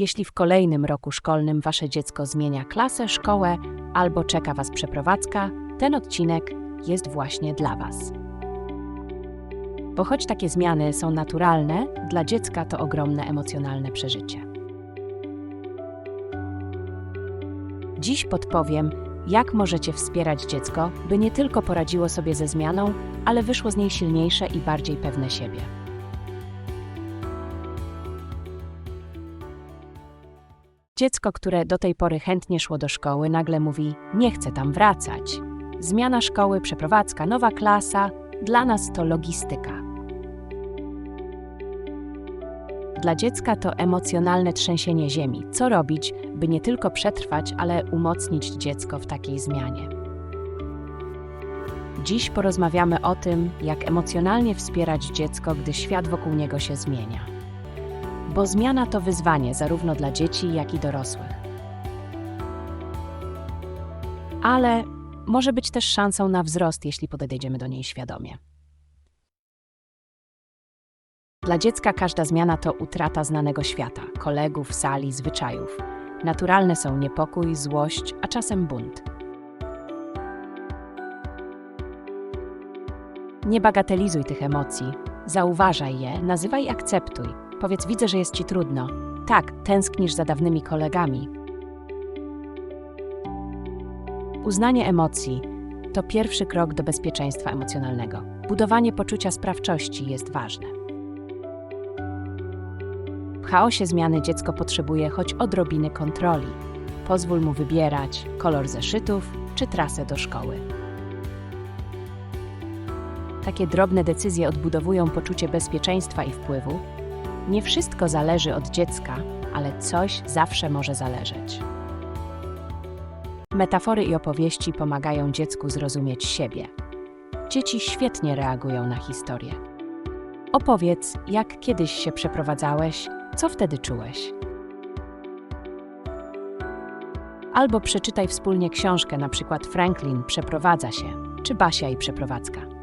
Jeśli w kolejnym roku szkolnym wasze dziecko zmienia klasę, szkołę albo czeka was przeprowadzka, ten odcinek jest właśnie dla was. Bo choć takie zmiany są naturalne, dla dziecka to ogromne emocjonalne przeżycie. Dziś podpowiem, jak możecie wspierać dziecko, by nie tylko poradziło sobie ze zmianą, ale wyszło z niej silniejsze i bardziej pewne siebie. Dziecko, które do tej pory chętnie szło do szkoły, nagle mówi: Nie chcę tam wracać. Zmiana szkoły, przeprowadzka, nowa klasa dla nas to logistyka. Dla dziecka to emocjonalne trzęsienie ziemi. Co robić, by nie tylko przetrwać, ale umocnić dziecko w takiej zmianie? Dziś porozmawiamy o tym, jak emocjonalnie wspierać dziecko, gdy świat wokół niego się zmienia. Bo zmiana to wyzwanie zarówno dla dzieci, jak i dorosłych. Ale może być też szansą na wzrost, jeśli podejdziemy do niej świadomie. Dla dziecka każda zmiana to utrata znanego świata, kolegów, sali, zwyczajów. Naturalne są niepokój, złość, a czasem bunt. Nie bagatelizuj tych emocji, zauważaj je, nazywaj i akceptuj. Powiedz, widzę, że jest ci trudno. Tak, tęsknisz za dawnymi kolegami. Uznanie emocji to pierwszy krok do bezpieczeństwa emocjonalnego. Budowanie poczucia sprawczości jest ważne. W chaosie zmiany dziecko potrzebuje choć odrobiny kontroli. Pozwól mu wybierać kolor zeszytów czy trasę do szkoły. Takie drobne decyzje odbudowują poczucie bezpieczeństwa i wpływu. Nie wszystko zależy od dziecka, ale coś zawsze może zależeć. Metafory i opowieści pomagają dziecku zrozumieć siebie. Dzieci świetnie reagują na historię. Opowiedz, jak kiedyś się przeprowadzałeś, co wtedy czułeś. Albo przeczytaj wspólnie książkę, na przykład Franklin przeprowadza się, czy Basia i przeprowadzka.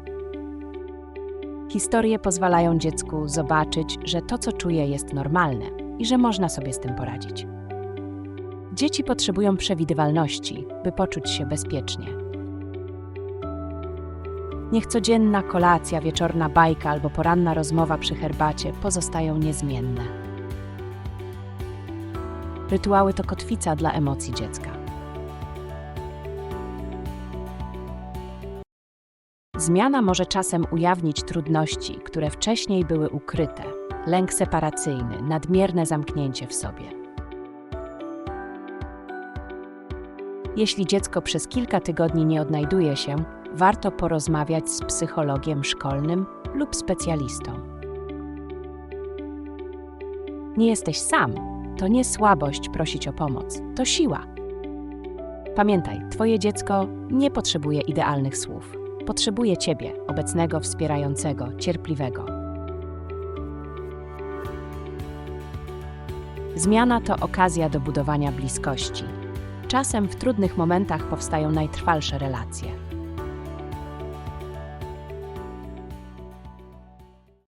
Historie pozwalają dziecku zobaczyć, że to, co czuje, jest normalne i że można sobie z tym poradzić. Dzieci potrzebują przewidywalności, by poczuć się bezpiecznie. Niech codzienna kolacja, wieczorna bajka albo poranna rozmowa przy herbacie pozostają niezmienne. Rytuały to kotwica dla emocji dziecka. Zmiana może czasem ujawnić trudności, które wcześniej były ukryte, lęk separacyjny, nadmierne zamknięcie w sobie. Jeśli dziecko przez kilka tygodni nie odnajduje się, warto porozmawiać z psychologiem szkolnym lub specjalistą. Nie jesteś sam. To nie słabość prosić o pomoc, to siła. Pamiętaj, Twoje dziecko nie potrzebuje idealnych słów. Potrzebuje Ciebie, obecnego, wspierającego, cierpliwego. Zmiana to okazja do budowania bliskości. Czasem w trudnych momentach powstają najtrwalsze relacje.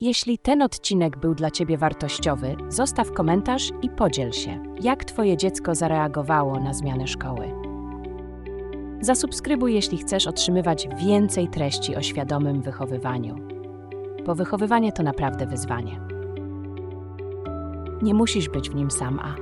Jeśli ten odcinek był dla Ciebie wartościowy, zostaw komentarz i podziel się, jak Twoje dziecko zareagowało na zmianę szkoły. Zasubskrybuj, jeśli chcesz otrzymywać więcej treści o świadomym wychowywaniu, bo wychowywanie to naprawdę wyzwanie. Nie musisz być w nim sama.